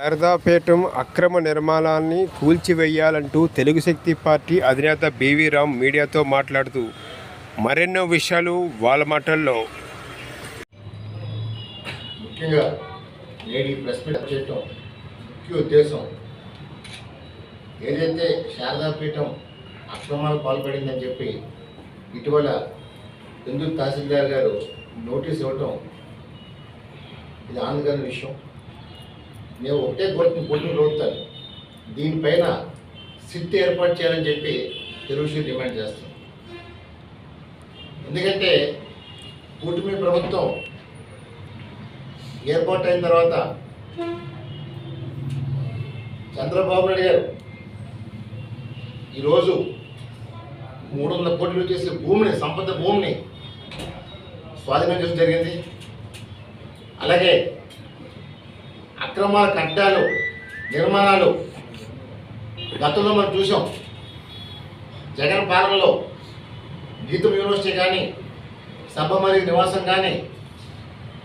శారదాపేటం అక్రమ నిర్మాణాన్ని కూల్చివేయాలంటూ తెలుగు శక్తి పార్టీ అధినేత బీవీ రామ్ మీడియాతో మాట్లాడుతూ మరెన్నో విషయాలు వాళ్ళ మాటల్లో. ముఖ్యంగా నేడు ఈ ప్రెస్ మీట్ చేయటం ముఖ్య ఉద్దేశం ఏదైతే శారదాపీఠం అక్రమాలు పాల్పడిందని చెప్పి ఇటీవల హిందూ తహసీల్దార్ గారు నోటీస్ ఇవ్వటం ఇది ఆనందకరమైన విషయం. మేము ఒకటే కోరుకుని కోర్టును కోరుతాను దీనిపైన సిట్ ఏర్పాటు చేయాలని చెప్పి తెలుగుశ్రీ డిమాండ్ చేస్తాం ఎందుకంటే కూటమి ప్రభుత్వం ఏర్పాటు అయిన తర్వాత చంద్రబాబు నాయుడు గారు ఈరోజు మూడు వందల కోట్లు చేసే భూమిని సంపద భూమిని స్వాధీనం చేసి జరిగింది. అలాగే అక్రమాల కట్టాలు నిర్మాణాలు గతంలో మనం చూసాం. జగన్ పాలనలో గీతం యూనివర్సిటీ కానీ సబ్బమరి నివాసం కానీ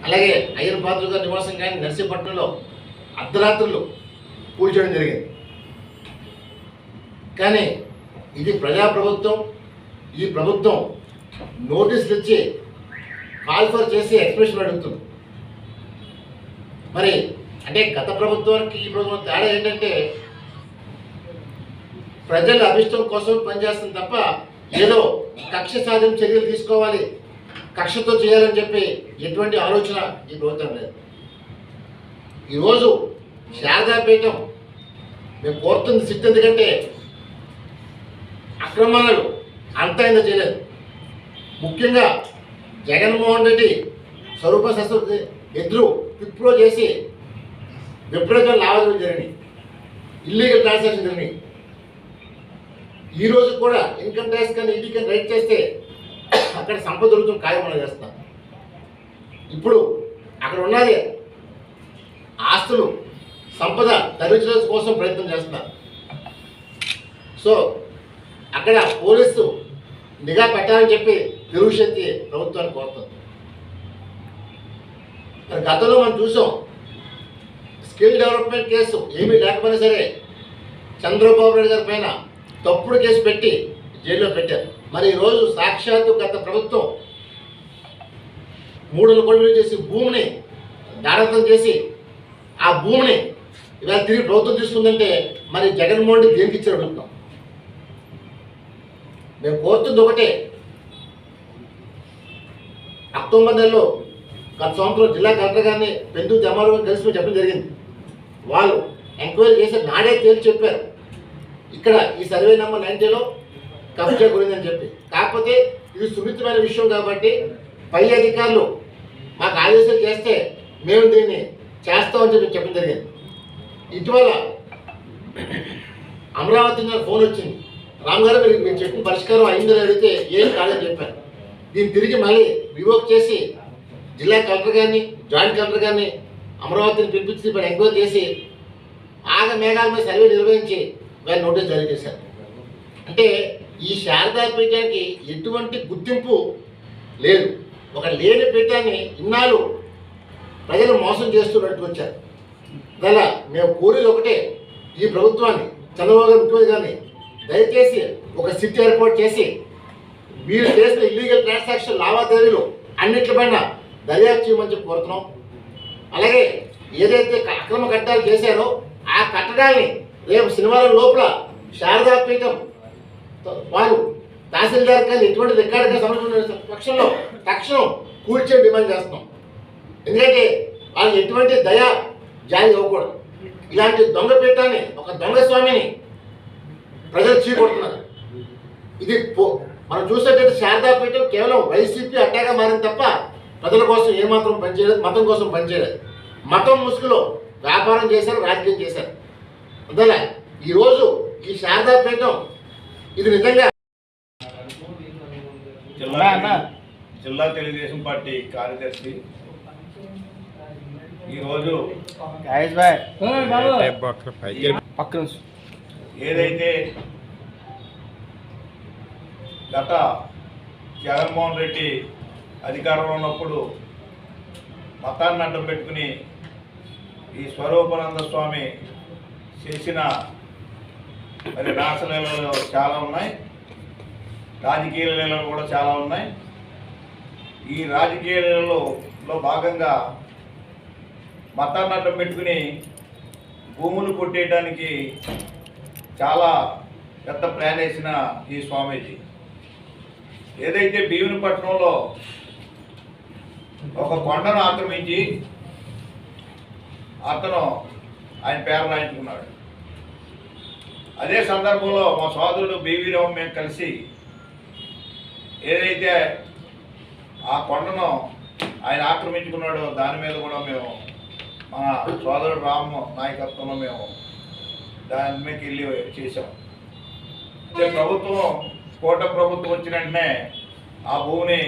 అలాగే అయ్యర్ పాత్రుల గారి నివాసం కానీ నర్సీపట్నంలో అర్ధరాత్రులు కూల్చేయడం జరిగింది. కానీ ఇది ప్రజాప్రభుత్వం ఈ ప్రభుత్వం నోటీసులు ఇచ్చి కాల్ఫర్ చేసి ఎక్స్ప్రెషన్ అడుగుతుంది. మరి అంటే గత ప్రభుత్వానికి ఈ ప్రభుత్వం తేడా ఏంటంటే ప్రజల అభిష్టం కోసం పనిచేస్తుంది తప్ప ఏదో కక్ష సాధన చర్యలు తీసుకోవాలి. కక్షతో చేయాలని చెప్పి ఎటువంటి ఆలోచన ఈ ప్రభుత్వం లేదు. ఈరోజు శారదాపీఠం మేము కోరుతుంది సిట్ ఎందుకంటే అక్రమాలు అంత ఇంత చేయలేదు. ముఖ్యంగా జగన్మోహన్ రెడ్డి స్వరూప శస్త్ర ఎదురు విప్రో చేసి ఎప్పుడైతే లావాదేవీలు జరిగినాయి ఇల్లీగల్ ట్రాన్సాక్షన్ జరిగినాయి ఈ రోజు కూడా ఇన్కమ్ ట్యాక్స్ కానీ ఈడీ కానీ రైట్ చేస్తే అక్కడ సంపద దొరుకుతుంది కార్యక్రమాలు చేస్తాం ఇప్పుడు అక్కడ ఉన్నది ఆస్తులు సంపద తరలించడం కోసం ప్రయత్నం చేస్తున్నారు. సో అక్కడ పోలీసు నిఘా పెట్టాలని చెప్పి తెలుగు శక్తి ప్రభుత్వాన్ని కోరుతుంది. గతంలో మనం చూసాం స్కిల్ డెవలప్మెంట్ కేసు ఏమీ లేకపోయినా సరే చంద్రబాబు నాయుడు గారి పైన తప్పుడు కేసు పెట్టి జైల్లో పెట్టారు. మరి ఈరోజు సాక్షాత్తు గత ప్రభుత్వం మూడు వందల కోట్లు చేసి భూమిని దారతం చేసి ఆ భూమిని ఇవాళ తిరిగి ప్రభుత్వం తీసుకుందంటే మరి జగన్మోహన్ రెడ్డి దేనికి ఇచ్చారు అడుగుతాం మేము కోరుతుంది ఒకటే. అక్టోబర్ నెలలో గత సంవత్సరం జిల్లా కలెక్టర్ గారిని పెందు జమారు కలిసి మేము చెప్పడం జరిగింది. వాళ్ళు ఎంక్వైరీ చేసి నాడే తేల్చి చెప్పారు. ఇక్కడ ఈ సర్వే నెంబర్ నైన్టీలో కబ్జా గురిందని చెప్పి. కాకపోతే ఇది సున్నితమైన విషయం కాబట్టి పై అధికారులు మాకు ఆదేశాలు చేస్తే మేము దీన్ని చేస్తామని చెప్పి చెప్పడం జరిగింది. ఇటీవల అమరావతి గారు ఫోన్ వచ్చింది. రామ్ గారు మీరు మీరు చెప్పిన పరిష్కారం అయిందని అడిగితే ఏం కాదని చెప్పారు. దీన్ని తిరిగి మళ్ళీ రివోక్ చేసి జిల్లా కలెక్టర్ గారిని జాయింట్ కలెక్టర్ గారిని అమరావతిని పిలిపించి ఇప్పుడు ఎంక్వైరీ చేసి ఆగ మేఘాల మీద సర్వే నిర్వహించి వాళ్ళు నోటీస్ జారీ చేశారు. అంటే ఈ శారదా పీఠానికి ఎటువంటి గుర్తింపు లేదు. ఒక లేని పీఠాన్ని ఇన్నాళ్ళు ప్రజలు మోసం చేస్తున్నట్టు వచ్చారు. గల మేము కోరేది ఒకటే ఈ ప్రభుత్వాన్ని చంద్రబాబు గారు ముఖ్యమంత్రి గారిని దయచేసి ఒక సిట్ ఏర్పాటు చేసి మీరు చేసిన ఇల్లీగల్ ట్రాన్సాక్షన్ లావాదేవీలు అన్నింటిపైన దర్యాప్తు చేయమని చెప్పి కోరుతున్నాం. అలాగే ఏదైతే అక్రమ కట్టాలు చేశారో ఆ కట్టడాల్ని రేపు శనివారం లోపల శారదా పీఠం వాళ్ళు తహసీల్దార్ కానీ ఎటువంటి రికార్డు సమస్య పక్షంలో తక్షణం కూల్చే డిమాండ్ చేస్తున్నాం. ఎందుకంటే వాళ్ళు ఎటువంటి దయ జాలి ఇవ్వకూడదు ఇలాంటి దొంగ పీఠాన్ని ఒక దొంగ స్వామిని ప్రజలు చీకొడుతున్నారు. ఇది పో- మనం చూసేటట్టు శారదా పీఠం కేవలం వైసీపీ అడ్డాగా మారింది తప్ప ప్రజల కోసం ఏమాత్రం పనిచేయలేదు మతం కోసం పనిచేయలేదు మతం ముసుగులో వ్యాపారం చేశారు రాజకీయం చేశారు. అందువల్ల ఈరోజు ఈ శారదా పీఠం ఇది నిజంగా జిల్లా జిల్లా తెలుగుదేశం పార్టీ కార్యదర్శి ఈరోజు ఏదైతే గత జగన్మోహన్ రెడ్డి అధికారంలో ఉన్నప్పుడు మతాన్ని అడ్డం పెట్టుకుని ఈ స్వరూపానంద స్వామి చేసిన మరి రాసలీలలో చాలా ఉన్నాయి. రాజకీయ లీలలు కూడా చాలా ఉన్నాయి. ఈ రాజకీయ లీలలో భాగంగా మతాన్ని అడ్డం పెట్టుకుని భూములు కొట్టేయడానికి చాలా పెద్ద ప్లాన్ వేసిన ఈ స్వామీజీ. ఏదైతే భీమునిపట్నంలో ఒక కొండను ఆక్రమించి అతను ఆయన పేరు రాయించుకున్నాడు. అదే సందర్భంలో మా సోదరుడు బీవీ రావు మేము కలిసి ఏదైతే ఆ కొండను ఆయన ఆక్రమించుకున్నాడో దాని మీద కూడా మేము మా సోదరుడు రామ్ నాయకత్వంలో మేము దాని మీదకి వెళ్ళి చేసాం అంటే ప్రభుత్వం కోట ప్రభుత్వం వచ్చిన వెంటనే ఆ భూమిని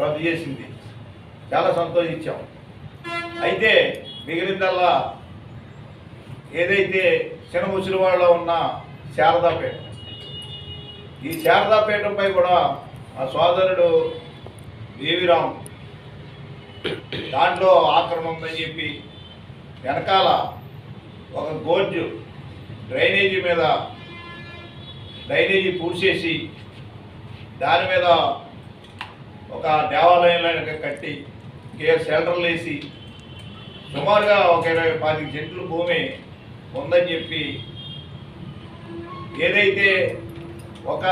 రద్దు చేసింది. చాలా సంతోషించాం. అయితే మిగిలిందల్లా ఏదైతే చిన్న ముసలివాడలో ఉన్న శారదాపేట ఈ శారదాపేటపై కూడా మా సోదరుడు దేవిరామ్ దాంట్లో ఆక్రమణ ఉందని చెప్పి వెనకాల ఒక గోర్జు డ్రైనేజీ మీద డ్రైనేజీ పూడ్చేసి దాని మీద ఒక దేవాలయంలో కట్టి కేర్ షెల్టర్లు వేసి సుమారుగా ఒక ఇరవై పాతిక సెంట్లు భూమి ఉందని చెప్పి ఏదైతే ఒక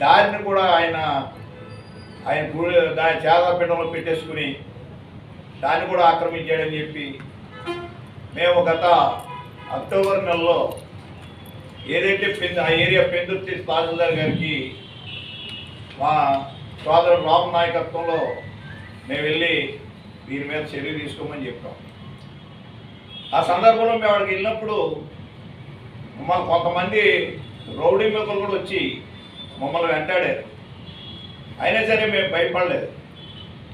దారిని కూడా ఆయన ఆయన గుడి దాని చేదాపీఠంలో పెట్టేసుకుని దాన్ని కూడా ఆక్రమించాడని చెప్పి మేము గత అక్టోబర్ నెలలో ఏదైతే పెందు ఆ ఏరియా పెందుర్తి తహసీల్దార్ గారికి మా సోదరుడు రామ్ నాయకత్వంలో మేము వెళ్ళి దీని మీద చర్య తీసుకోమని చెప్పాం. ఆ సందర్భంలో మేము అక్కడికి వెళ్ళినప్పుడు మమ్మల్ని కొంతమంది రౌడీ మేకలు కూడా వచ్చి మమ్మల్ని వెంటాడారు. అయినా సరే మేము భయపడలేదు.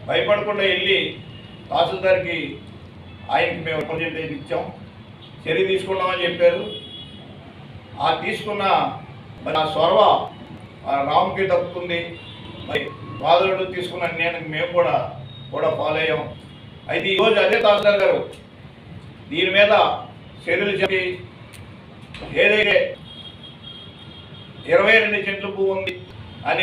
భయపడకుండా వెళ్ళి తహసీల్దార్కి ఆయనకి మేము రిప్రజెంటేషన్ ఇచ్చాం. చర్య తీసుకున్నామని చెప్పారు. ఆ తీసుకున్న మరి ఆ సొరవ రామ్కి దక్కుతుంది. మరి ఫాదరుడు తీసుకున్న నేను మేము కూడా కూడా ఫాలో అయ్యాం. అయితే ఈరోజు అదే తహసీల్దార్ గారు దీని మీద చర్యలు చెప్పి ఏదైతే ఇరవై రెండు చెట్లు భూమి ఉంది అని